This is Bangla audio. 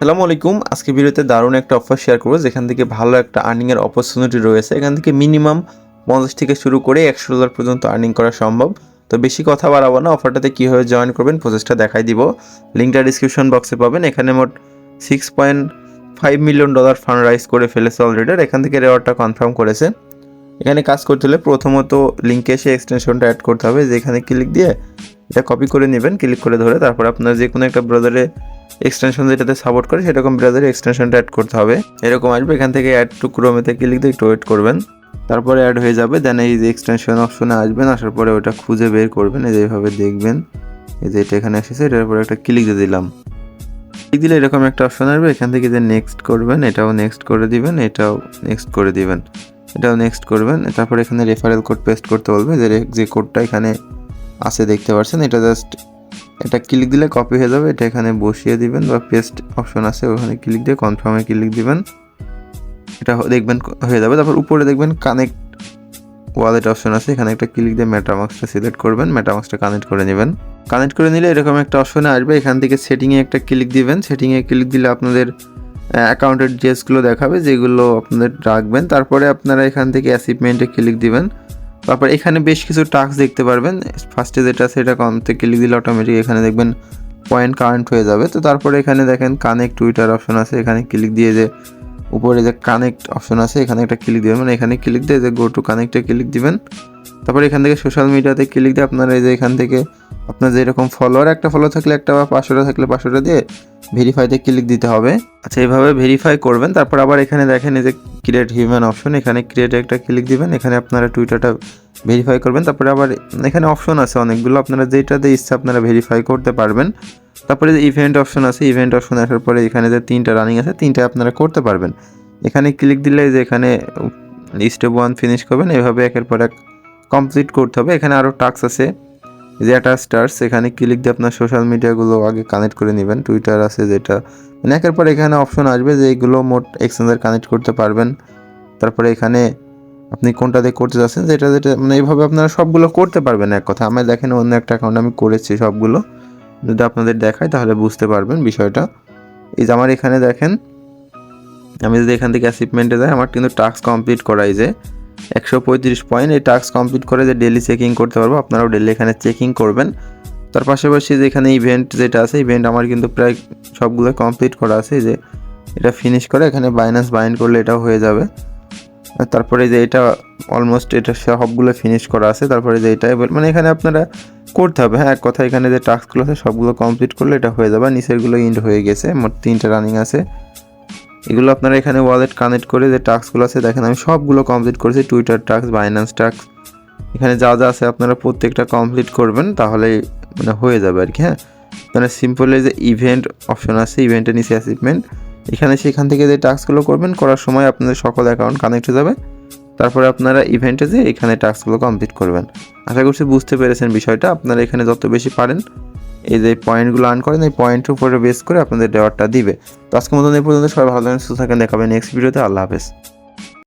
আসসালামু আলাইকুম। আজকে ভিডিওতে দারুণ একটা অফার শেয়ার করব, যেখান থেকে ভালো একটা আর্নিংয়ের অপরচুনিটি রয়েছে। এখান থেকে মিনিমাম পঞ্চাশ থেকে শুরু করে একশো ডলার পর্যন্ত আর্নিং করা সম্ভব। তো বেশি কথা বাড়াবো না অফারটাতে কীভাবে জয়েন করবেন প্রসেসটা দেখাই দিব। লিঙ্কটা ডিসক্রিপশন বক্সে পাবেন। এখানে মোট six point five million dollar fund raise করে ফেলেছে অলরেডি এখান থেকে রেওয়ার্ডটা কনফার্ম করেছে। এখানে কাজ করতে হলে প্রথমত লিঙ্কে এসে এক্সটেনশনটা অ্যাড করতে হবে। যেখানে ক্লিক দিয়ে এটা কপি করে নেবেন ক্লিক করে ধরে তারপর আপনার যে কোনো একটা ব্রাউজারে এক্সটেনশন যেটাতে সাপোর্ট করে, সেরকম ব্রাউজারে এক্সটেনশনটা অ্যাড করতে হবে। এরকম আসবে, এখান থেকে অ্যাড টু ক্রোমেতে ক্লিক দিয়ে একটু ওয়েট করবেন। তারপরে অ্যাড হয়ে যাবে দেন এই যে এক্সটেনশন অপশনে আসবেন, আসার পরে ওটা খুঁজে বের করবেন, এই যে এইভাবে দেখবেন। এই যে এটা এখানে এসেছে, এটার উপরে একটা ক্লিক দিয়ে দিলাম। ক্লিক দিলে এরকম একটা অপশন আসবে, এখান থেকে যে নেক্সট করবেন, এটাও নেক্সট করে দিবেন, এটাও নেক্সট করে দিবেন। এটাও নেক্সট করবেন, তারপর এখানে রেফারেল কোড পেস্ট করতে বলবে, যে যে কোডটা এখানে আছে, দেখতে পাচ্ছেন, এটা জাস্ট এটা ক্লিক দিলে কপি হয়ে যাবে, এটা এখানে বসিয়ে দিবেন বা পেস্ট অপশন আছে, ওখানে ক্লিক দিয়ে কনফার্মে ক্লিক দিবেন। এটা দেখবেন হয়ে যাবে। তারপর উপরে দেখবেন কানেক্ট ওয়ালেট অপশন আছে, এখানে একটা ক্লিক দিয়ে মেটামাক্সটা সিলেক্ট করবেন মেটামাক্সটা কানেক্ট করে নেবেন। কানেক্ট করে নিলে এরকম একটা অপশনে আসবে, এখান থেকে সেটিংয়ে একটা ক্লিক দিবেন। সেটিংয়ে ক্লিক দিলে আপনাদের অ্যাকাউন্টের ডিটেলসগুলো দেখাবে, যেগুলো আপনাদের রাখবেন। তারপরে আপনারা এখান থেকে অ্যাসিভমেন্টে ক্লিক দিবেন। তারপর এখানে বেশ কিছু টাস্ক দেখতে পারবেন। ফার্স্টে যেটা আছে এটা কমতে ক্লিক দিলে অটোমেটিক এখানে দেখবেন পয়েন্ট কারেন্ট হয়ে যাবে। তো তারপরে এখানে দেখেন কানেক্ট টুইটার অপশন আছে, এখানে ক্লিক দিয়ে যে উপরে যে কানেক্ট অপশন আছে, এখানে একটা ক্লিক দিবেন। মানে এখানে ক্লিক দিয়ে যে গো টু কানেক্টে ক্লিক দিবেন। তারপর এখান থেকে সোশ্যাল মিডিয়াতে ক্লিক দিয়ে আপনারা এই যে এখান থেকে আপনার যেরকম ফলোয়ার একটা ফলো থাকলে একটা বা পাঁচশোটা থাকলে পাঁচশোটা দিয়ে ভেরিফাইতে ক্লিক দিতে হবে। আচ্ছা এইভাবে ভেরিফাই করবেন, তারপর আবার এখানে দেখেন এই যে ক্রিয়েট হিউম্যান অপশন এখানে ক্রিয়েট একটা ক্লিক দিবেন, এখানে আপনারা টুইটারটা ভেরিফাই করবেন, তারপরে আবার এখানে অপশন আছে অনেকগুলো, আপনারা যেটাতে ইচ্ছা আপনারা ভেরিফাই করতে পারবেন। তারপরে যে ইভেন্ট অপশন আছে ইভেন্ট অপশন আসার পরে এখানে যে তিনটা রানিং আছে, তিনটা আপনারা করতে পারবেন। এখানে ক্লিক দিলে যে এখানে স্টেপ ওয়ান ফিনিশ করবেন, এভাবে একের পর এক কমপ্লিট করতে হবে। এখানে আরও টাস্ক আছে। যে একটা স্টার্স এখানে ক্লিক দিয়ে আপনার সোশ্যাল মিডিয়াগুলো আগে কানেক্ট করে নেবেন। টুইটার আছে যেটা। মানে একের পর এখানে অপশন আসবে যে এইগুলো মোট এক্সচেঞ্জার কানেক্ট করতে পারবেন। তারপরে এখানে আপনি কোনটা দিয়ে করতে যাচ্ছেন, যেটা যেটা মানে এইভাবে আপনারা সবগুলো করতে পারবেন এক কথা। আমার দেখেন অন্য একটা অ্যাকাউন্ট আমি করেছি সবগুলো। যদি আপনাদের দেখায় তাহলে বুঝতে পারবেন বিষয়টা। এই যে আমার এখানে দেখেন, আমি যদি এখান থেকে অ্যাচিভমেন্টে যাই, আমার কিন্তু টাস্ক কমপ্লিট করাই যে একশো পঁয়ত্রিশ পয়েন্ট এই টাস্ক কমপ্লিট করে যে ডেলি চেকিং করতে পারব, আপনারাও ডেলি এখানে চেকিং করবেন। তার পাশাপাশি যে এখানে ইভেন্ট যেটা আছে ইভেন্ট আমার কিন্তু প্রায় সবগুলো কমপ্লিট করা আছে যে এটা ফিনিশ করে এখানে বাইন্যান্স বাইন্ড করলে এটাও হয়ে যাবে। তারপরে যে এটা অলমোস্ট এটা সবগুলো ফিনিশ করা আছে, তারপরে যে এটা মানে এখানে আপনারা করতে হবে হ্যাঁ এক কথা এখানে যে টাস্কগুলো আছে, সবগুলো কমপ্লিট করলে এটা হয়ে যাবে। নিচেরগুলো ইন্ড হয়ে গেছে, মোট তিনটা রানিং আছে। এগুলো আপনারা এখানে ওয়ালেট কানেক্ট করে যে টাস্কগুলো আছে, দেখেন আমি সবগুলো কমপ্লিট করেছি টুইটার টাস্ক বাইন্যান্স টাস্ক এখানে যা যা আছে আপনারা প্রত্যেকটা কমপ্লিট করবেন, তাহলে মানে হয়ে যাবে আর কি হ্যাঁ? মানে সিম্পল যে ইভেন্ট অপশন আছে ইভেন্টের নিচে অ্যাচিভমেন্ট এখানে সেখান থেকে যে টাস্কগুলো করবেন, করার সময় আপনাদের সকল অ্যাকাউন্ট কানেক্ট হয়ে যাবে। তারপরে আপনারা ইভেন্টে যে এখানে টাস্কগুলো কমপ্লিট করবেন। আশা করছি বুঝতে পেরেছেন বিষয়টা, আপনারা এখানে যত বেশি পারেন এই যে পয়েন্টগুলো আর্ন করেন, এই পয়েন্টের উপরে বেস করে আপনাদের ডেওয়ারটা দিবে। তো আজকের মতন এই পর্যন্ত। সবাই ভালো থাকেন, সুস্থ থাকেন। দেখাবেন নেক্সট ভিডিওতে আল্লাহ হাফেজ।